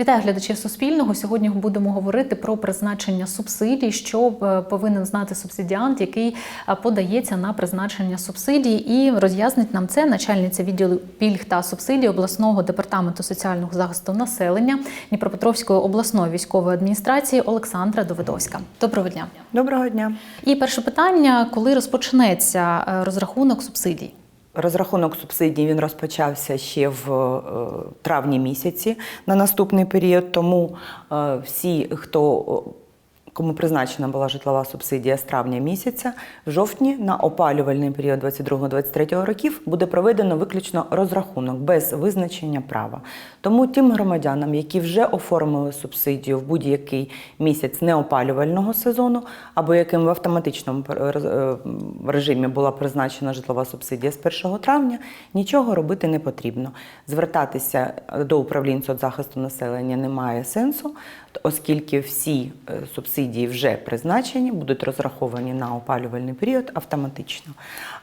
Вітаю глядачів Суспільного. Сьогодні будемо говорити про призначення субсидій, що е, повинен знати субсидіант, який е, подається на призначення субсидій, і роз'яснить нам це начальниця відділу пільг та субсидій обласного департаменту соціального захисту населення Дніпропетровської обласної військової адміністрації Олександра Довидовська. Доброго дня. Доброго дня. І перше питання: коли розпочнеться е, розрахунок субсидій? Розрахунок субсидій він розпочався ще в е, травні місяці на наступний період. Тому е, всі, хто кому призначена була житлова субсидія з травня місяця, в жовтні на опалювальний період 22-23 років буде проведено виключно розрахунок без визначення права. Тому тим громадянам, які вже оформили субсидію в будь-який місяць неопалювального сезону, або яким в автоматичному е, режимі була призначена житлова субсидія з 1 травня, нічого робити не потрібно. Звертатися до управлінь соцзахисту населення немає сенсу, оскільки всі е, субсидії вже призначені, будуть розраховані на опалювальний період автоматично.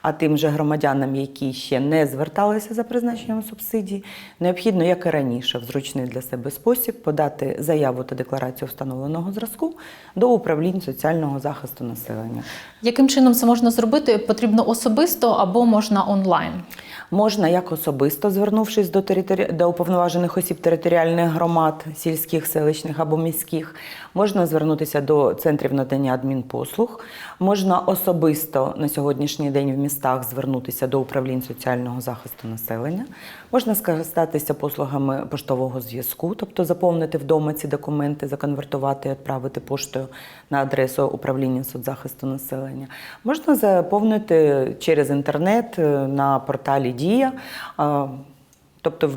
А тим же громадянам, які ще не зверталися за призначенням субсидій, необхідно, як і раніше, в зручний для себе спосіб подати заяву та декларацію встановленого зразку до управлінь соціального захисту населення. Яким чином це можна зробити? Потрібно особисто або можна онлайн? Можна як особисто, звернувшись до територі... до уповноважених осіб територіальних громад, сільських, селищних або міських, можна звернутися до центрів надання адмінпослуг, можна особисто на сьогоднішній день в містах звернутися до управлінь соціального захисту населення, можна скористатися послугами поштового зв'язку, тобто заповнити вдома ці документи, законвертувати і відправити поштою на адресу управління соцзахисту населення. Можна заповнити через інтернет е, на порталі Дія. Е, Тобто в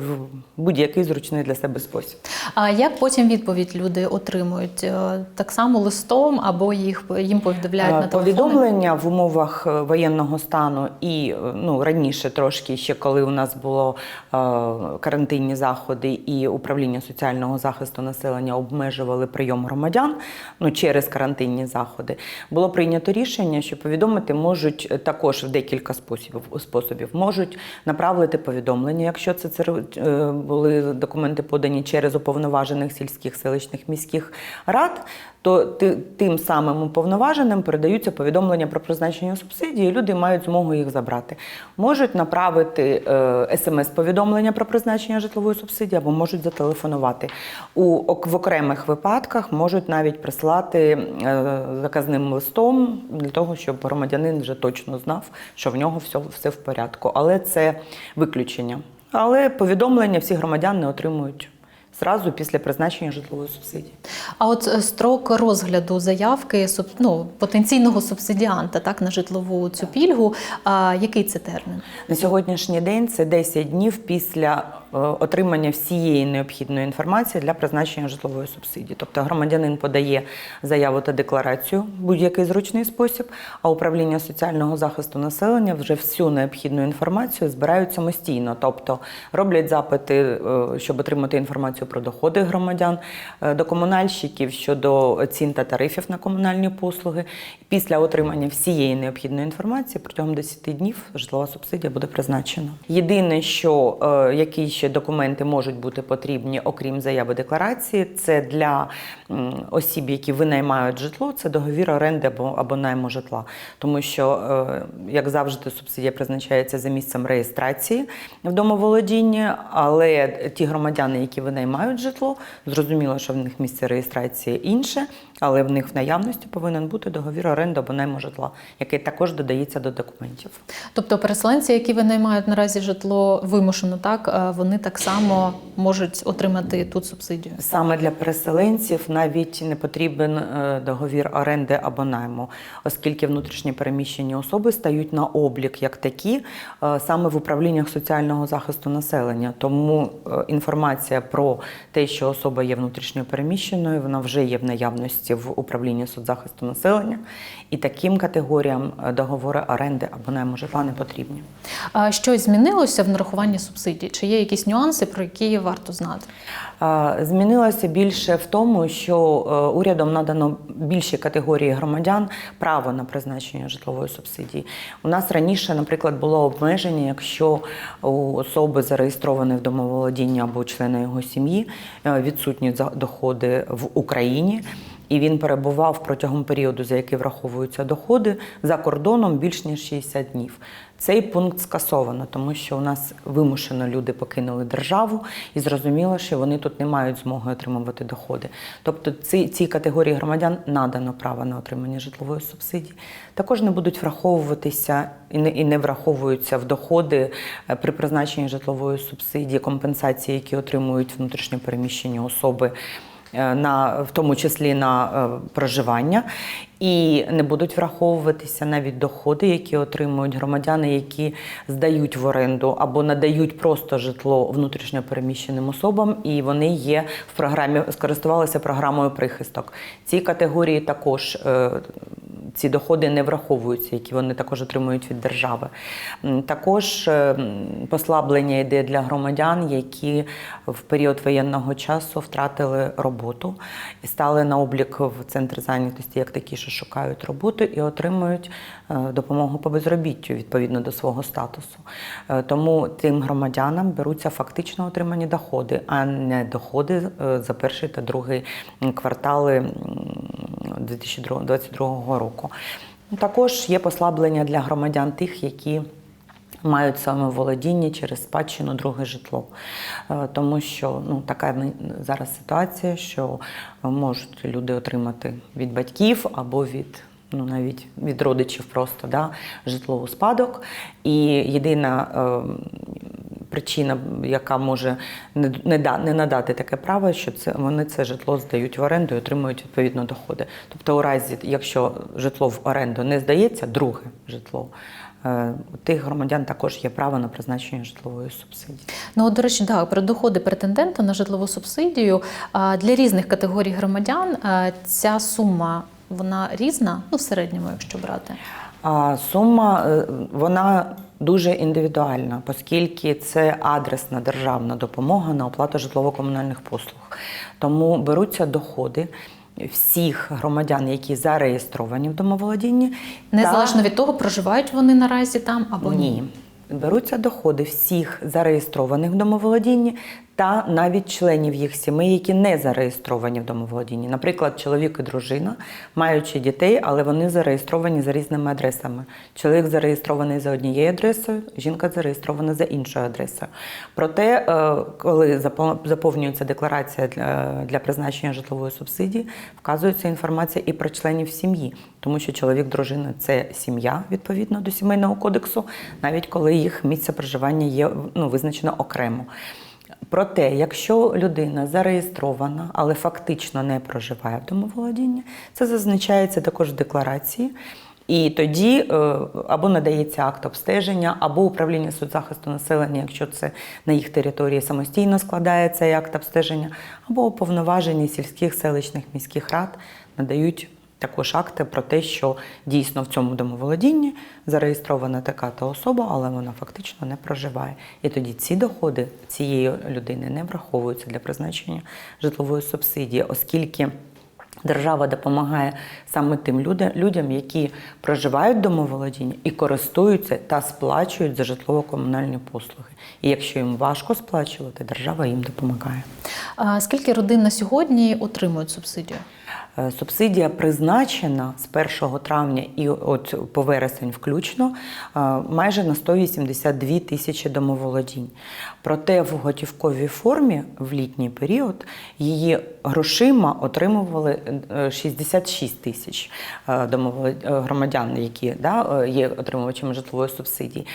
будь-який зручний для себе спосіб. А як потім відповідь люди отримують? Е, Так само листом або їх їм повідомляють на телефони? Повідомлення в умовах е, воєнного стану і е, ну раніше трошки ще коли у нас було е, карантинні заходи і управління соціального захисту населення обмежували прийом громадян ну через карантинні заходи. Було прийнято рішення, що повідомити можуть е, також в декілька способів способів. Можуть направити повідомлення, якщо це це е, були документи подані через уповноважених сільських селищних міських рад, то тим самим уповноваженим передаються повідомлення про призначення субсидії, і люди мають змогу їх забрати. Можуть направити е, смс-повідомлення про призначення житлової субсидії або можуть зателефонувати. У в окремих випадках можуть навіть прислати е, заказним листом для того, щоб громадянин вже точно знав, що в нього все, все в порядку. Але це виключення. Але повідомлення всі громадяни отримують зразу після призначення житлової субсидії. А от е, строк розгляду заявки ну, потенційного субсидіанта так на житлову цю пільгу. А який це термін? На сьогоднішній день це 10 днів після отримання всієї необхідної інформації для призначення житлової субсидії. Тобто громадянин подає заяву та декларацію в будь-який зручний спосіб, а управління соціального захисту населення вже всю необхідну інформацію збирають самостійно, тобто роблять запити, е, щоб отримати інформацію про доходи громадян, е, до комунальщиків щодо цін та тарифів на комунальні послуги. Після отримання всієї необхідної інформації протягом 10 днів житлова субсидія буде призначена. Єдине, що е, які ще документи можуть бути потрібні, окрім заяви декларації, це для осіб, які винаймають житло, це договір оренди або, або найму житла. Тому що, е, як завжди, субсидія призначається за місцем реєстрації в домоволодінні, але ті громадяни, які винаймають житло, зрозуміло, що в них місце реєстрації інше, але в них в наявності повинен бути договір оренди або найму житла, який також додається до документів. Тобто переселенці, які винаймають наразі житло вимушено, так е, вони так само можуть отримати тут субсидію. Саме для переселенців навіть не потрібен е, договір оренди або найму, оскільки внутрішні переміщені особи стають на облік як такі е, саме в управліннях соціального захисту населення. Тому інформація про те, що особа є внутрішньо переміщеною, вона вже є в наявності в управлінні соцзахисту населення, і таким категоріям е, договори оренди або найму житла не потрібні. А Щось змінилося в нарахуванні субсидій? Чи є якісь нюанси, про які варто знати? Змінилося більше в тому, що е, урядом надано більшій категорії громадян право на призначення житлової субсидії. У нас раніше, наприклад, було обмеження, якщо у особи зареєстровані в домоволодінні або члени його сім'ї е, відсутні доходи в Україні. І він перебував протягом періоду, за який враховуються доходи, за кордоном більш ніж 60 днів. Цей пункт скасовано, тому що у нас вимушено люди покинули державу і зрозуміло, що вони тут не мають змоги отримувати доходи. Тобто ці, цій категорії громадян надано право на отримання житлової субсидії. Також не будуть враховуватися і не, і не враховуються в доходи е, при призначенні житлової субсидії, компенсації, які отримують внутрішньо переміщені особи на в тому числі на е, проживання, і не будуть враховуватися навіть доходи, які отримують громадяни, які здають в оренду або надають просто житло внутрішньо переміщеним особам, і вони є в програмі, скористувалися програмою прихисток. Ці категорії також. е, Ці доходи не враховуються, які вони також отримують від держави. Також е, послаблення йде для громадян, які в період воєнного часу втратили роботу і стали на облік в центр зайнятості, як такі, що шукають роботу і отримують е, допомогу по безробіттю відповідно до свого статусу. Е, Тому тим громадянам беруться фактично отримані доходи, а не доходи е, за перший та другий квартали м, 2022 року. Також є послаблення для громадян тих, які мають саме володіння через спадщину друге житло. Е, Тому що ну, така зараз ситуація, що можуть люди отримати від батьків або від. Ну, навіть від родичів просто да, житло у спадок. І єдина е, причина, яка може не, не, да, не надати таке право, що це вони це житло здають в оренду і отримують відповідно доходи. Тобто, у разі, якщо житло в оренду не здається, друге житло. Е, У тих громадян також є право на призначення житлової субсидії. Ну, от, до речі, так, про доходи претендента на житлову субсидію для різних категорій громадян ця сума вона різна, ну в середньому, якщо брати. А сума е, вона дуже індивідуальна, оскільки це адресна державна допомога на оплату житлово-комунальних послуг. Тому беруться доходи всіх громадян, які зареєстровані в домоволодінні, Незалежно від того, проживають вони наразі там або ні. ні. Беруться доходи всіх зареєстрованих в домоволодінні та навіть членів їх сімей, які не зареєстровані в домоволодінні. Наприклад, чоловік і дружина, маючи дітей, але вони зареєстровані за різними адресами. Чоловік зареєстрований за однією адресою, жінка зареєстрована за іншою адресою. Проте, е, коли заповнюється декларація для, призначення житлової субсидії, вказується інформація і про членів сім'ї, тому що чоловік, дружина це сім'я відповідно до сімейного кодексу, навіть коли їх місце проживання є ну, визначено окремо. Проте, якщо людина зареєстрована, але фактично не проживає в домоволодінні, це зазначається також в декларації. І тоді е, або надається акт обстеження, або управління соцзахисту населення, якщо це на їх території самостійно складає цей акт обстеження, або уповноважені сільських селищних міських рад надають також акти про те, що дійсно в цьому домоволодінні зареєстрована така та особа, але вона фактично не проживає. І тоді ці доходи цієї людини не враховуються для призначення житлової субсидії, оскільки. Держава допомагає саме тим людям, які проживають в домоволодінні і користуються та сплачують за житлово-комунальні послуги. І якщо їм важко сплачувати, держава їм допомагає. А скільки родин на сьогодні отримують субсидію? Е, Субсидія призначена з 1 травня і от по вересень включно е, майже на 182 тисячі домоволодінь. Проте в готівковій формі в літній період її грошима отримували е, 66 тисяч е, е, громадян, які да, є отримувачами житлової субсидії.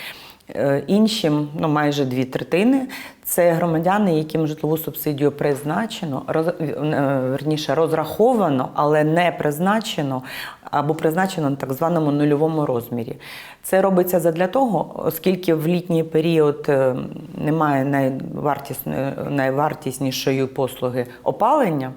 Е, Іншим, ну майже дві третини, це громадяни, яким житлову субсидію призначено, роз, е, верніше розраховано, але не призначено або призначено на так званому нульовому розмірі. Це робиться задля того, оскільки в літній період е, немає найвартісне- найвартіснішої послуги опалення,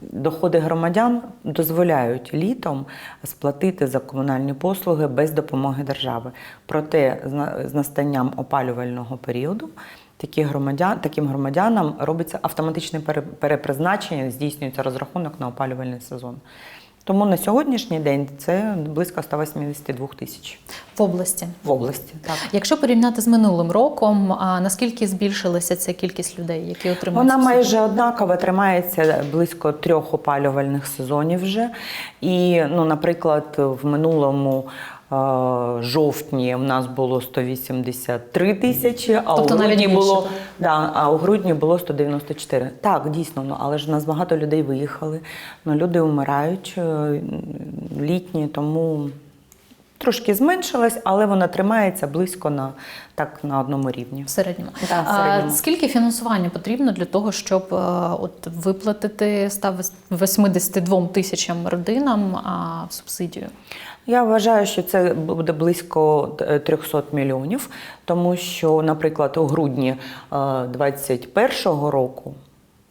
доходи громадян дозволяють літом сплатити за комунальні послуги без допомоги держави. Проте з настанням опалювального періоду такі громадян, таким громадянам робиться автоматичне перепризначення, здійснюється розрахунок на опалювальний сезон. Тому на сьогоднішній день це близько 182 тисяч в області. в області. Так. Якщо порівняти з минулим роком, а наскільки збільшилася ця кількість людей, які отримують Вона майже однакова, тримається близько трьох опалювальних сезонів вже. І, ну, наприклад, в минулому жовтні в нас було 183 тисячі, а Тобто у грудні було да, а у грудні було 194. Так, дійсно, ну, але ж у нас багато людей виїхали. Ну, люди вмирають е, літні, тому. Трошки зменшилась, але вона тримається близько на так на одному рівні. в середньому. Да, в А, скільки фінансування потрібно для того, щоб е, от виплатити 182 тисячам родинам а, субсидію? Я вважаю, що це буде близько е, 300 мільйонів, тому що, наприклад, у грудні 2021 року.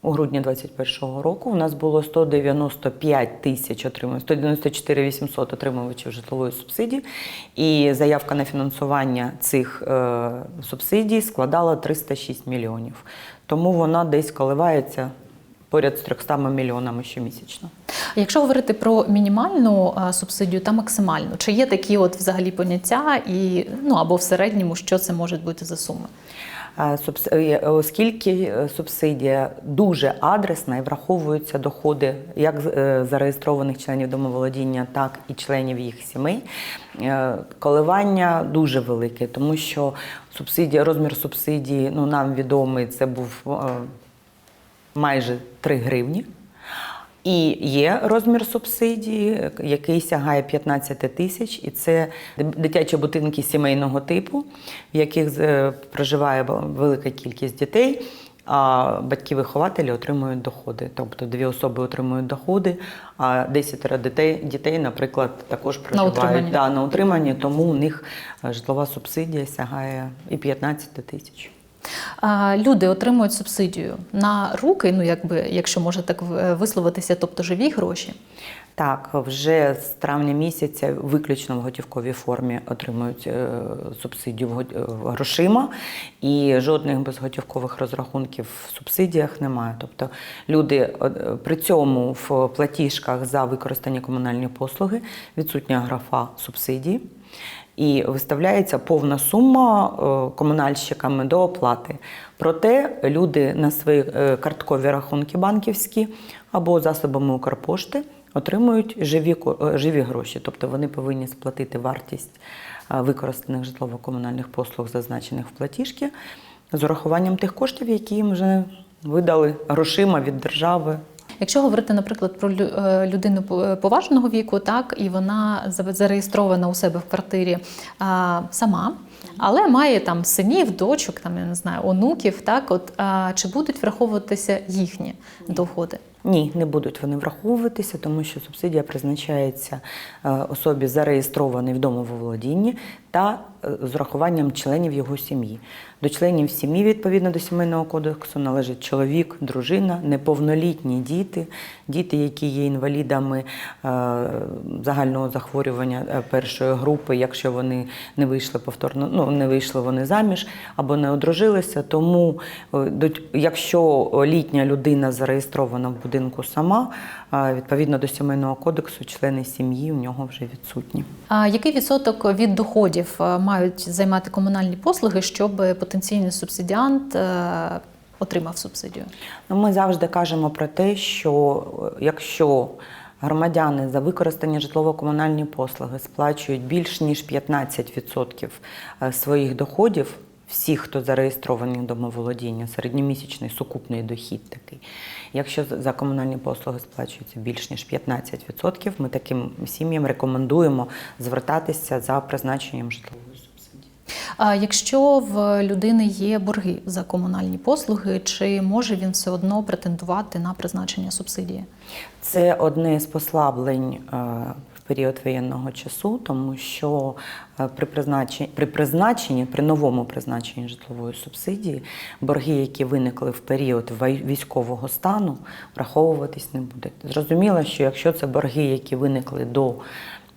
У грудні 2021 року у нас було 195 тисяч отримувачів, 194 800 отримувачів житлової субсидії, і заявка на фінансування цих е, субсидій складала 306 мільйонів. Тому вона десь коливається поряд з 300 мільйонами щомісячно. Якщо говорити про мінімальну субсидію та максимальну, чи є такі от взагалі поняття, і ну або в середньому, що це може бути за суми? А, е, Оскільки е, субсидія дуже адресна і враховуються доходи як е, зареєстрованих членів домоволодіння, так і членів їх сімей, е, коливання дуже велике, тому що субсидія, розмір субсидії ну, нам відомий, це був е, майже 3 гривні. І є розмір субсидії, який сягає 15 тисяч, і це дитячі будинки сімейного типу, в яких е, проживає велика кількість дітей. А батьки-вихователі отримують доходи. Тобто дві особи отримують доходи, а 10 дітей, дітей, наприклад, також проживають утриманні. Да, на утриманні, тому у них е, житлова субсидія сягає і 15 тисяч. Люди отримують субсидію на руки, ну якби, якщо можна так висловитися, тобто живі гроші. Так, вже з травня місяця виключно в готівковій формі отримують е, субсидію е, грошима, і жодних безготівкових розрахунків в субсидіях немає. Тобто люди е, при цьому в платіжках за використані комунальні послуги відсутня графа субсидії. І виставляється повна сума комунальщиками до оплати. Проте люди на свої карткові рахунки банківські або засобами Укрпошти отримують живі, е, живі гроші, тобто вони повинні сплатити вартість е, використаних житлово-комунальних послуг, зазначених в платіжці, з урахуванням тих коштів, які їм вже видали грошима від держави. Якщо говорити, наприклад, про е, людину по- поважного віку, так і вона за- зареєстрована у себе в квартирі а, сама, але має там синів, дочок, там я не знаю, онуків, так от а, чи будуть враховуватися їхні доходи? Ні, не будуть вони враховуватися, тому що субсидія призначається е, особі зареєстрованій в домоволодінні та з урахуванням членів його сім'ї. До членів сім'ї, відповідно до сімейного кодексу, належить чоловік, дружина, неповнолітні діти, діти, які є інвалідами е, загального захворювання е, першої групи, якщо вони не вийшли повторно, ну не вийшли вони заміж або не одружилися. Тому, е, якщо літня людина зареєстрована в будинку сама, відповідно до сімейного кодексу, члени сім'ї у нього вже відсутні. А який відсоток від доходів е, мають займати комунальні послуги, щоб потенційний субсидіант е, отримав субсидію? Ну, Ми завжди кажемо про те, що е, якщо громадяни за використані житлово-комунальні послуги сплачують більш ніж 15% е, своїх доходів, всіх, хто зареєстрований в домоволодіння, середньомісячний сукупний дохід такий. Якщо за- комунальні послуги сплачується більш ніж 15%, ми таким сім'ям рекомендуємо звертатися за призначенням житлової субсидії. А якщо в людини є борги за комунальні послуги, чи може він все одно претендувати на призначення субсидії? Це одне з послаблень е, період воєнного часу, тому що е, при призначенні, при призначенні, при новому призначенні житлової субсидії, борги, які виникли в період військового стану, враховуватись не будуть. Зрозуміло, що якщо це борги, які виникли до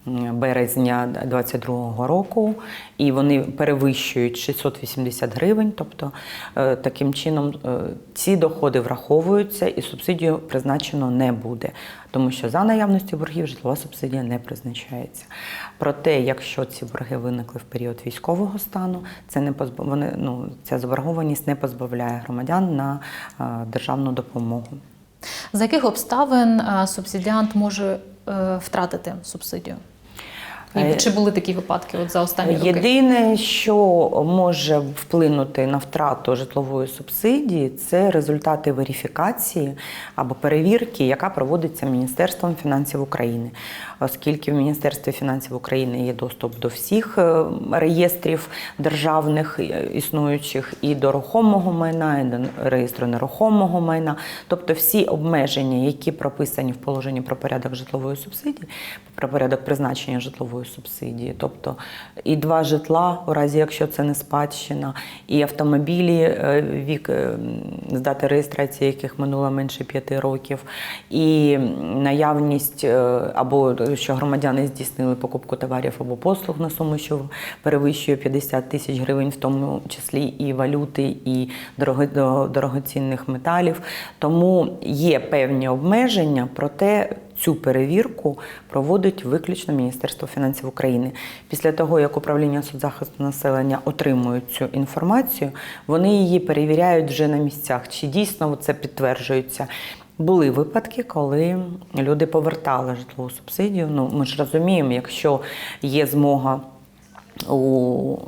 березня 2022 року, і вони перевищують 680 гривень. Тобто е, таким чином е, ці доходи враховуються і субсидію призначено не буде, тому що за наявності боргів житлова субсидія не призначається. Проте, якщо ці борги виникли в період військового стану, це не позб... вони, ну, ця заборгованість не позбавляє громадян на е, державну допомогу. За яких обставин субсидіант може втратити субсидію? І Е, чи були такі випадки от за останні роки? Єдине, що може вплинути на втрату житлової субсидії, це результати верифікації або перевірки, яка проводиться Міністерством фінансів України. Оскільки в Міністерстві фінансів України є доступ до всіх е, реєстрів державних е, існуючих і до рухомого майна, і до реєстру нерухомого майна, тобто всі обмеження, які прописані в положенні про порядок житлової субсидії, про порядок призначення житлової субсидії, тобто і два житла, у разі якщо це не спадщина, і автомобілі, е, вік е, з дати реєстрації яких минуло менше п'яти років, і наявність е, або що громадяни здійснили покупку товарів або послуг на суму, що перевищує 50 тисяч гривень, в тому числі і валюти, і дорого- дорогоцінних металів. Тому є певні обмеження, проте Цю перевірку проводить виключно Міністерство фінансів України. Після того, як управління соцзахисту населення отримують цю інформацію, вони її перевіряють вже на місцях. Чи дійсно це підтверджується? Були випадки, коли люди повертали житлову субсидію. Ну, ми ж розуміємо, якщо є змога у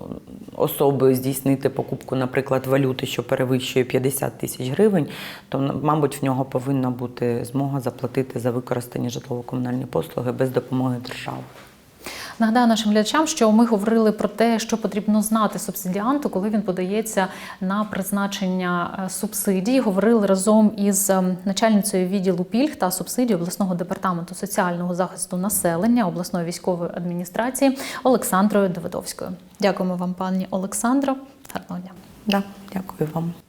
особи здійснити покупку, наприклад, валюти, що перевищує 50 тисяч гривень, то, мабуть, в нього повинна бути змога заплатити за використані житлово-комунальні послуги без допомоги держави. Нагадаю нашим глядачам, що ми говорили про те, що потрібно знати субсидіанту, коли він подається на призначення е, субсидій. Говорили разом із ем, начальницею відділу пільг та субсидій обласного департаменту соціального захисту населення обласної військової адміністрації Олександрою Давидовською. Дякуємо вам, пані Олександро. Гарного дня. Да, дякую вам.